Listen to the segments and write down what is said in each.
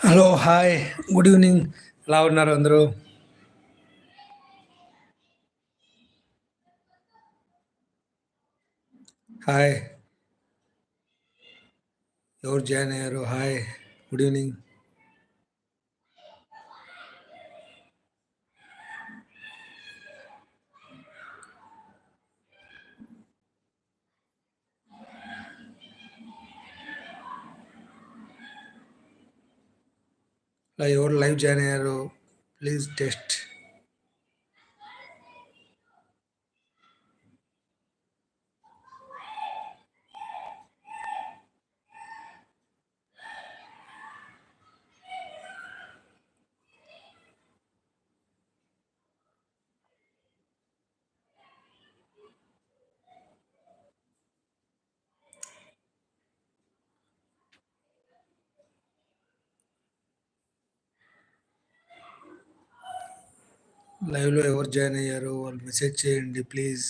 Hello hi good evening ఎలా ఉన్నారు అందరూ హాయ్ ఎవరు జాయిన్ అయ్యారు హాయ్ గుడ్ ఈవినింగ్ ఎవరు లైవ్ జాయిన్ అయ్యారు ప్లీజ్ టెస్ట్. లైవ్లో ఎవరు జాయిన్ అయ్యారు వాళ్ళు మెసేజ్ చేయండి ప్లీజ్.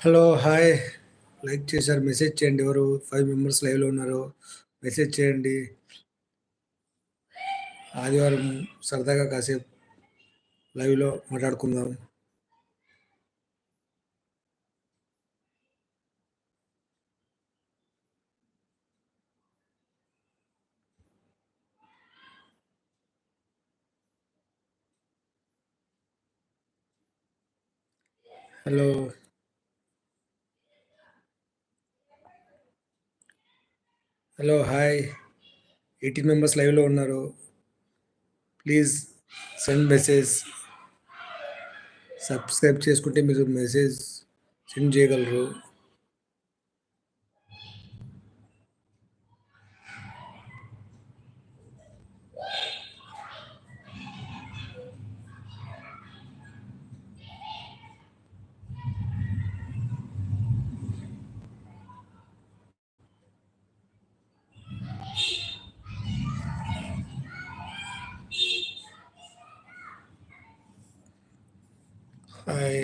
హలో హాయ్ లైక్ చేశారు మెసేజ్ చేయండి ఎవరు? ఫైవ్ మెంబర్స్ లైవ్లో ఉన్నారు. మెసేజ్ చేయండి. ఆదివారం సరదాగా కాసేపు లైవ్లో మాట్లాడుకుందాం. Hello hello hi eighteen members లైవ్లో ఉన్నారు. ప్లీజ్ సెండ్ మెసేజ్ సబ్స్క్రైబ్ చేసుకుంటే మీరు మెసేజ్ సెండ్ చేయగలరు హాయ్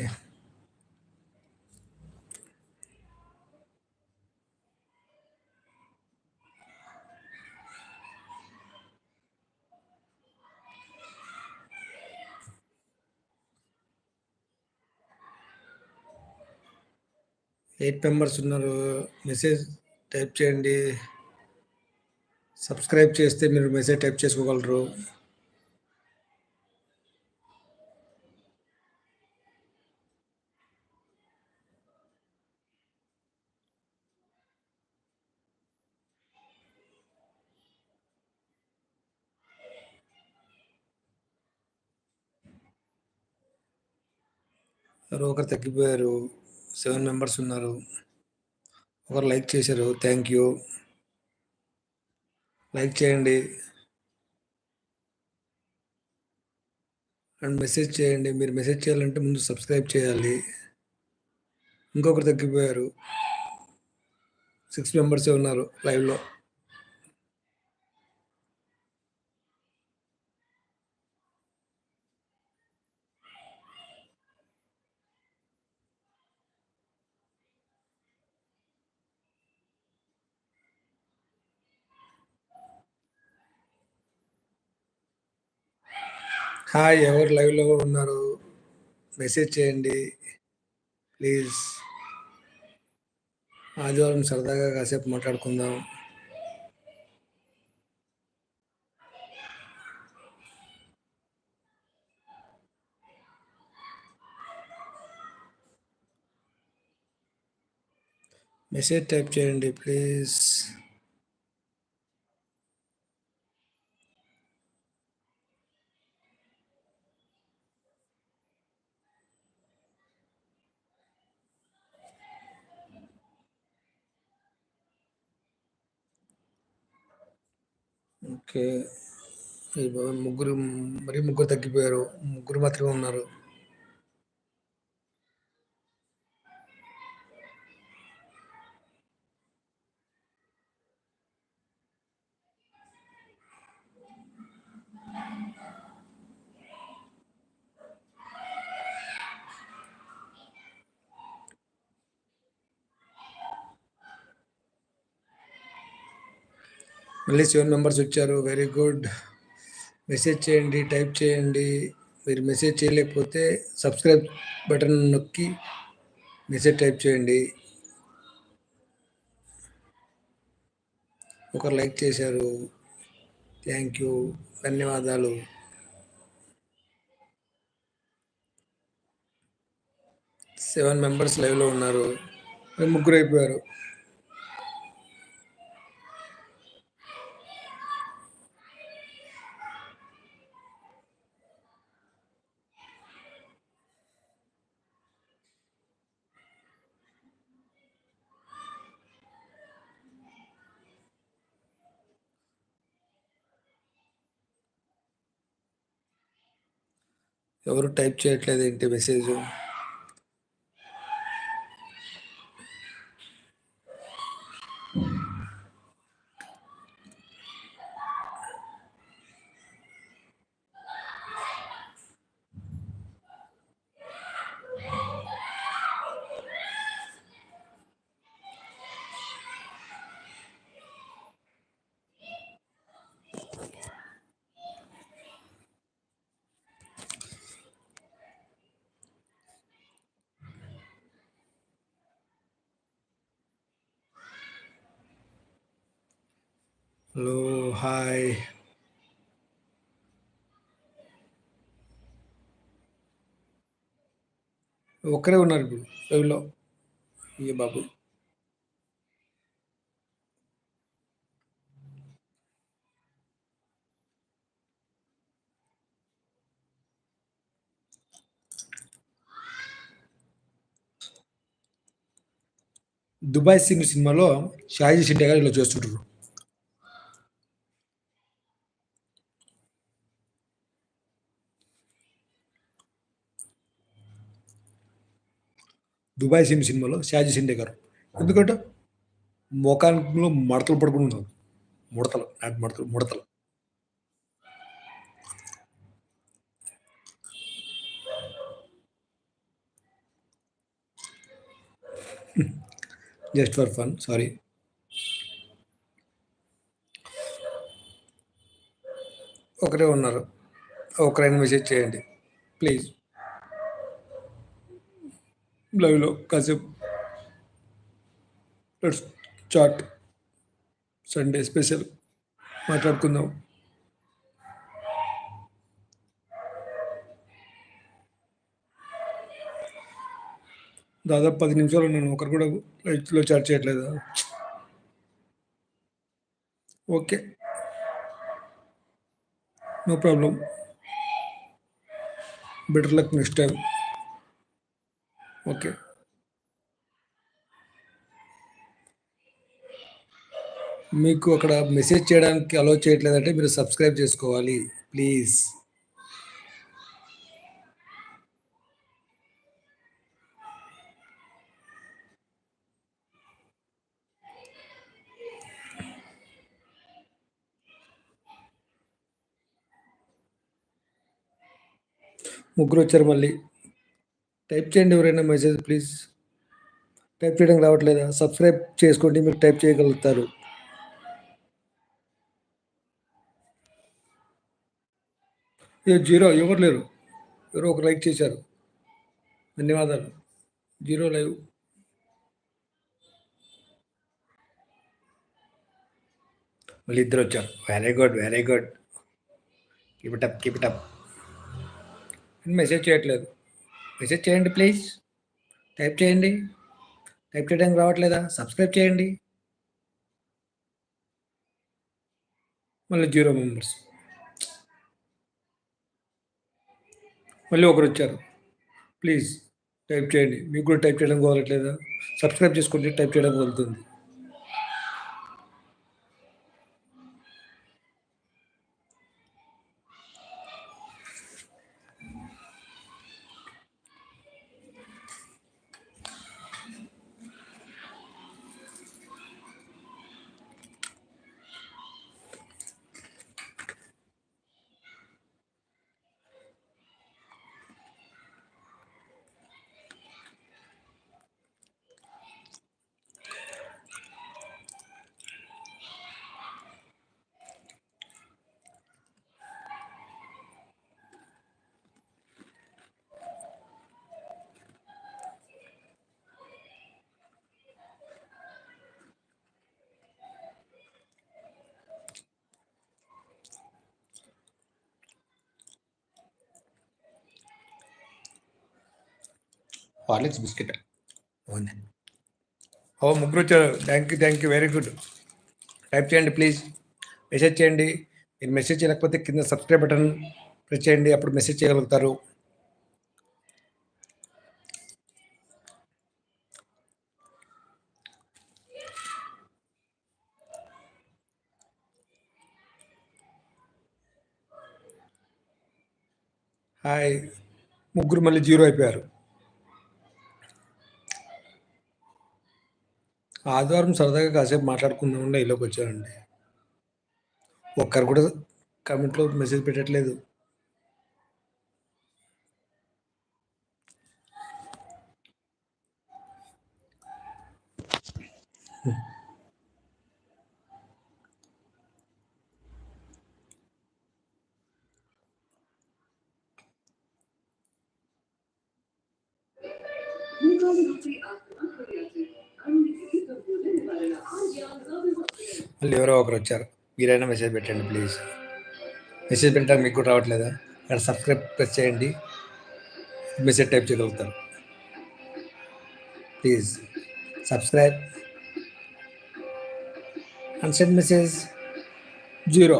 ఎయిట్ మెంబర్స్ ఉన్నారు. మెసేజ్ టైప్ చేయండి. సబ్స్క్రైబ్ చేస్తే మీరు మెసేజ్ టైప్ చేసుకోగలరు. ఒకరు తగ్గిపోయారు. సెవెన్ మెంబర్స్ ఉన్నారు. ఒకరు లైక్ చేశారు. Thank you. లైక్ చేయండి. అండ్ మెసేజ్ చేయండి. మీరు మెసేజ్ చేయాలంటే ముందు సబ్స్క్రైబ్ చేయాలి. ఇంకొకరు తగ్గిపోయారు. సిక్స్ మెంబర్సే ఉన్నారు లైవ్లో. హాయ్ ఎవరు లైవ్లో ఉన్నారు? మెసేజ్ చేయండి. ప్లీజ్. ఆదివారం సరదాగా కాసేపు మాట్లాడుకుందాం. మెసేజ్ టైప్ చేయండి ప్లీజ్. ఓకే. ముగ్గురు మరీ ముగ్గురు తగ్గిపోయారు. ముగ్గురు మాత్రమే ఉన్నారు. మళ్ళీ సెవెన్ మెంబర్స్ వచ్చారు. Very good. మెసేజ్ చేయండి. టైప్ చేయండి. మీరు మెసేజ్ చేయలేకపోతే సబ్స్క్రైబ్ బటన్ నొక్కి మెసేజ్ టైప్ చేయండి. ఒకరు లైక్ చేశారు. Thank you. ధన్యవాదాలు. సెవెన్ మెంబర్స్ లైవ్‌లో ఉన్నారు. ముగ్గురు అయిపోయారు. ఎవరు టైప్ చేయట్లేదు ఏంటి మెసేజ్? హలో. హాయ్. ఒక్కరే ఉన్నారు ఇప్పుడు లైవ్‌లో. ఏ బాబు దుబాయ్ సింగ్ సినిమాలో షాజీ షిండే గారు ఇలా చేస్తుంటారు. దుబాయ్ సిమ్ సినిమాలో షాజీ షిండే గారు. ఎందుకంటే మోకాంలో మడతలు పడుకొని ఉంటారు. ముడతలు. నాటి మడతలు ముడతలు. Just for fun. సారీ. ఒకరే ఉన్నారు. ఒకరైనా మెసేజ్ చేయండి. ప్లీజ్. లైవ్‌లో కాసేపు లెట్స్ చాట్. సండే స్పెషల్ మాట్లాడుకుందాం. దాదాపు పది నిమిషాలు నేను ఒకరు కూడా లైట్లో చాట్ చేయట్లేదా? Okay. No problem better luck next time okay. మీకు అక్కడ మెసేజ్ చేయడానికి అలౌ చేయట్లేదంటే మీరు సబ్స్క్రైబ్ చేసుకోవాలి. ప్లీజ్. ముగ్గురు వచ్చారు మళ్ళీ. టైప్ చేయండి ఎవరైనా మెసేజ్ ప్లీజ్. టైప్ చేయడానికి రావట్లేదా? సబ్స్క్రైబ్ చేసుకోండి. మీరు టైప్ చేయగలుగుతారు. జీరో ఎవరు లేరు. ఎవరో ఒకరు లైక్ చేశారు. ధన్యవాదాలు. Zero live. మళ్ళీ ఇద్దరు వచ్చారు very good. Very good. Keep it up. Keep it up. Message చేయట్లేదు. మెసేజ్ చేయండి ప్లీజ్. టైప్ చేయండి. టైప్ చేయడానికి రావట్లేదా? సబ్స్క్రైబ్ చేయండి. మళ్ళీ జీరో మెంబర్స్. మళ్ళీ ఒకరు వచ్చారు ప్లీజ్ టైప్ చేయండి. మీకు కూడా టైప్ చేయడం కుదరట్లేదా? సబ్స్క్రైబ్ చేసుకోండి. టైప్ చేయడం కుదురుతుంది. హార్లిక్స్ బిస్కెట్ ఓ ముగ్గురు వచ్చారు. Thank you thank you very good type చేయండి ప్లీజ్ మెసేజ్ చేయండి. మీరు మెసేజ్ చేయలేకపోతే కింద సబ్స్క్రైబ్ బటన్ ప్రెస్ చేయండి. అప్పుడు మెసేజ్ చేయగలుగుతారు. హాయ్ ముగ్గురు మళ్ళీ జీరో అయిపోయారు. ఆదివారం సరదాగా కాసేపు మాట్లాడుకుందామని ఇలోకి వచ్చానండి ఒక్కరు కూడా కమెంట్లో మెసేజ్ పెట్టట్లేదు. మళ్ళీ ఎవరో ఒకరు వచ్చారు. మీరైనా మెసేజ్ పెట్టండి ప్లీజ్ మెసేజ్ పెట్టడానికి మీకు కూడా రావట్లేదా? అక్కడ సబ్స్క్రైబ్ ప్రెస్ చేయండి. మెసేజ్ టైప్ చేయగలుగుతారు. Please subscribe and send message zero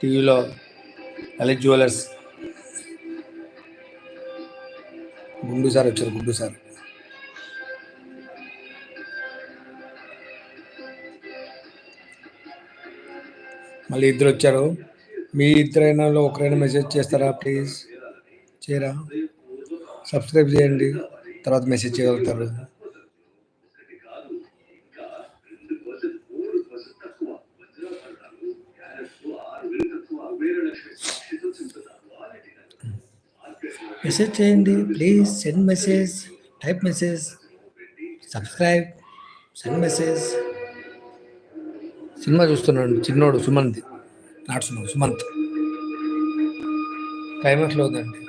టీవీలో లలిత్ జ్యువెలర్స్ గుండు సార్ వచ్చారు గుండు సార్. మళ్ళీ ఇద్దరు వచ్చారు. మీ ఇద్దరైనా ఒకరైనా మెసేజ్ చేస్తారా ప్లీజ్? చేయరా? సబ్స్క్రైబ్ చేయండి. తర్వాత మెసేజ్ చేయగలుగుతారు. మెసేజ్ చేయండి. Please send message type message subscribe send message. Cinema చూస్తున్నాడు చిన్నోడు సుమంత్. నాట్ సుమంత్. సుమంత్ క్లైమాక్స్లో ఉందండి.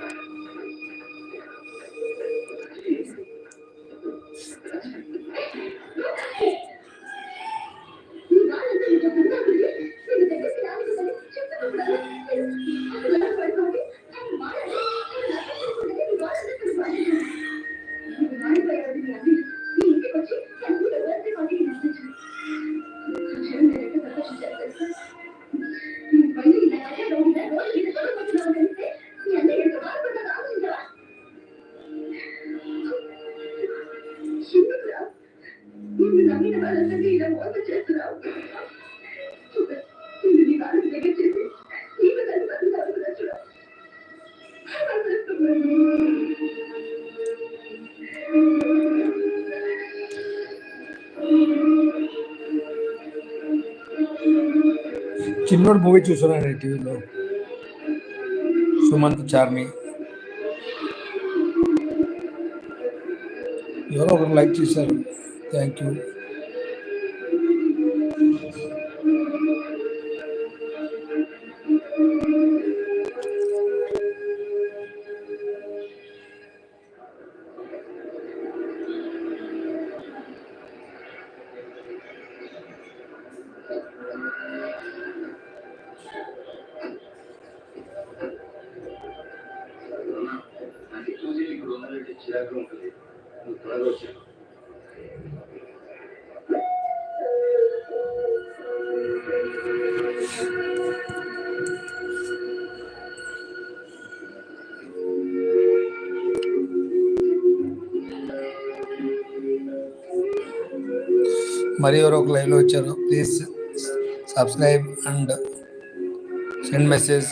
చిన్నోడు మూవీ చూస్తున్నాను టీవీలో. సుమంత్ చార్మి. ఎవరో ఒకరు లైక్ చేశారు. Thank you. చూసి నీకు రొమాంటిక్ చిరాకు ఉంటుంది నువ్వు త్వరగా వచ్చాను మరి ఎవరో ఒక లైవ్లో వచ్చారు please subscribe and send message